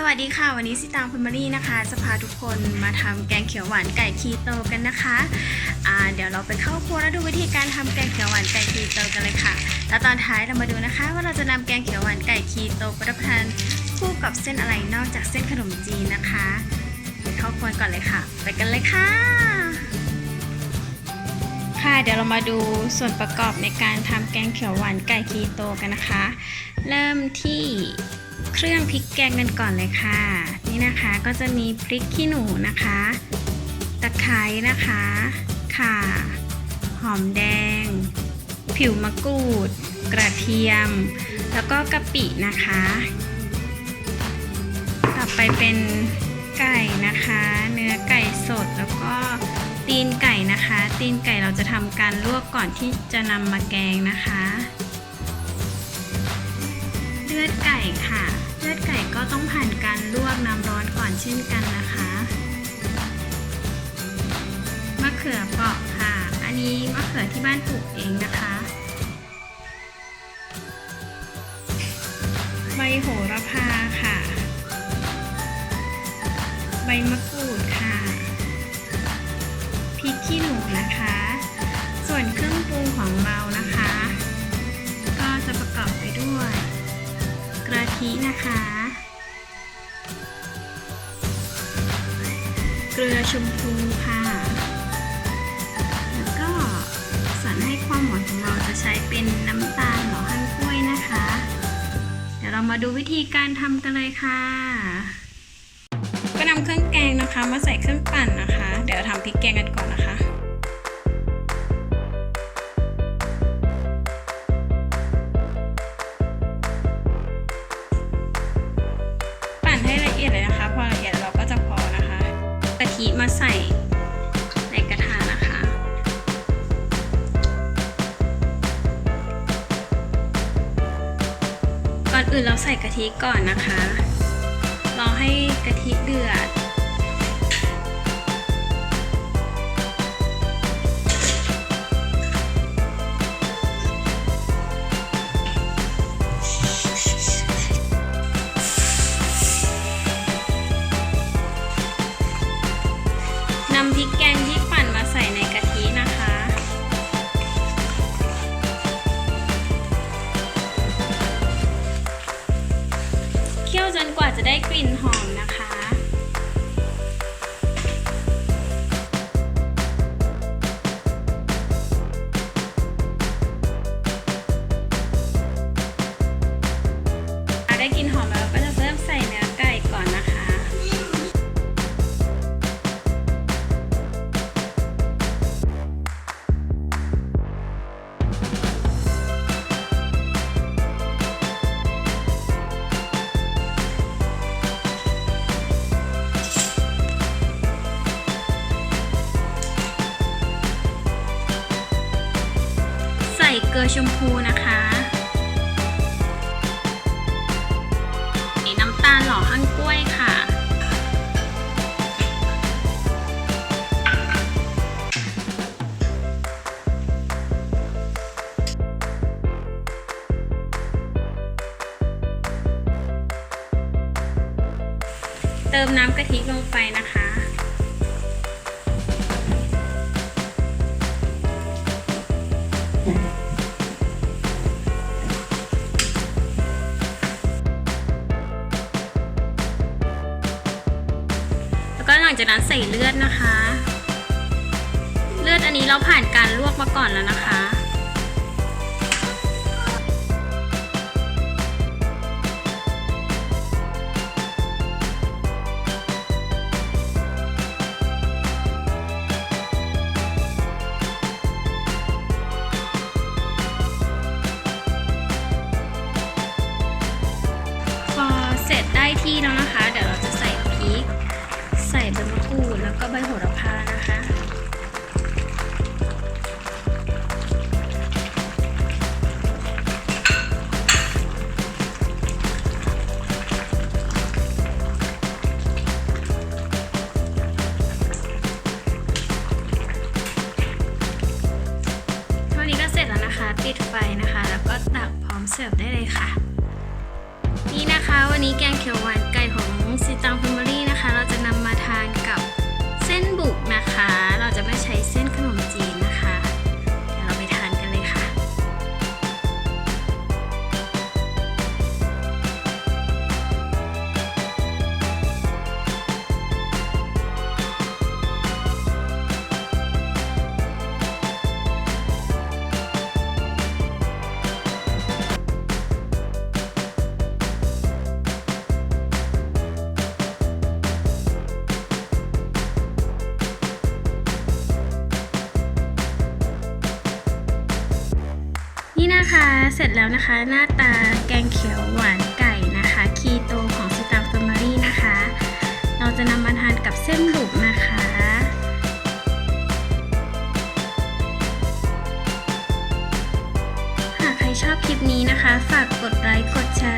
สวัสดีค่ะ วันนี้สิตางคุณมารีนะคะ จะพาทุกคนมาทำแกงเขียวหวานไก่คีโตกันนะคะอ่าเดี๋ยวเราไปเข้าครัวแล้วดูวิธีการทำแกงเขียวหวานไก่คีโตกันเลยค่ะ แล้วตอนท้ายเรามาดูนะคะ ว่าเราจะนำแกงเขียวหวานไก่คีโตไปรับประทานคู่กับเส้นอะไรนอกจากเส้นขนมจีนนะคะไปเข้าครัวก่อนเลยค่ะ ไปกันเลยค่ะ ค่ะเดี๋ยวเรามาดูส่วนประกอบในการทำแกงเขียวหวานไก่คีโตกันนะคะ เริ่มที่ เครื่องพริกแกงกันก่อนเลยค่ะ นี่นะคะก็จะมีพริกขี้หนูนะคะ ตะไคร้นะคะข่าหอมแดง ผิวมะกรูด กระเทียม แล้วก็กะปินะคะ ต่อไปเป็นไก่นะคะ เนื้อไก่สดแล้วก็ตีนไก่นะคะ ตีนไก่เราจะทำการลวกก่อนที่จะนำมาแกงนะคะ เลือดไก่ค่ะ ลือดไก่ก็ต้องผ่านการลวกน้ำร้อนก่อนเช่นกันนะคะมะเขือเปราะค่ะ อันนี้มะเขือที่บ้านปลูกเองนะคะใบโหระพาค่ะ ใบมะกรูดค่ะพริกขี้หนูนะคะ ส่วนเครื่องปรุงของเรานะคะ ก็จะประกอบไปด้วย ทินะคะ เกลือชมพูค่ะ แล้วก็ส่วนให้ความหวานของเราจะใช้เป็นน้ำตาลหล่อหั่นกล้วยนะคะ เดี๋ยวเรามาดูวิธีการทำกันเลยค่ะ ก็นำเครื่องแกงนะคะ มาใส่เครื่องปั่นนะคะ เดี๋ยวทำพริกแกงกันก่อนนะคะ ใส่ในกระทะนะคะ ก่อนอื่นเราใส่กะทิก่อนนะคะ รอให้กะทิเดือด ลิ่นหอมนะคะ ลือชมพูนะคะนี่น้ำตาลหล่อหั่งกล้วยค่ะ เติมน้ำกะทิลงไปนะคะ จากนั้นใส่เลือดนะคะ เลือดอันนี้เราผ่านการลวกมาก่อนแล้วนะคะพอเสร็จได้ที่แล้วนะคะ ปิดไฟนะคะ แล้วก็ตักพร้อมเสิร์ฟได้เลยค่ะ นี่นะคะวันนี้แกงเขียวหวาน เสร็จแล้วนะคะ หน้าตาแกงเขียวหวานไก่นะคะคีโตของสตาร์ฟอรี่นะคะ เราจะนำมาทานกับเส้นบุกนะคะหากใครชอบคลิปนี้นะคะ ฝากกดไลค์กดแชร์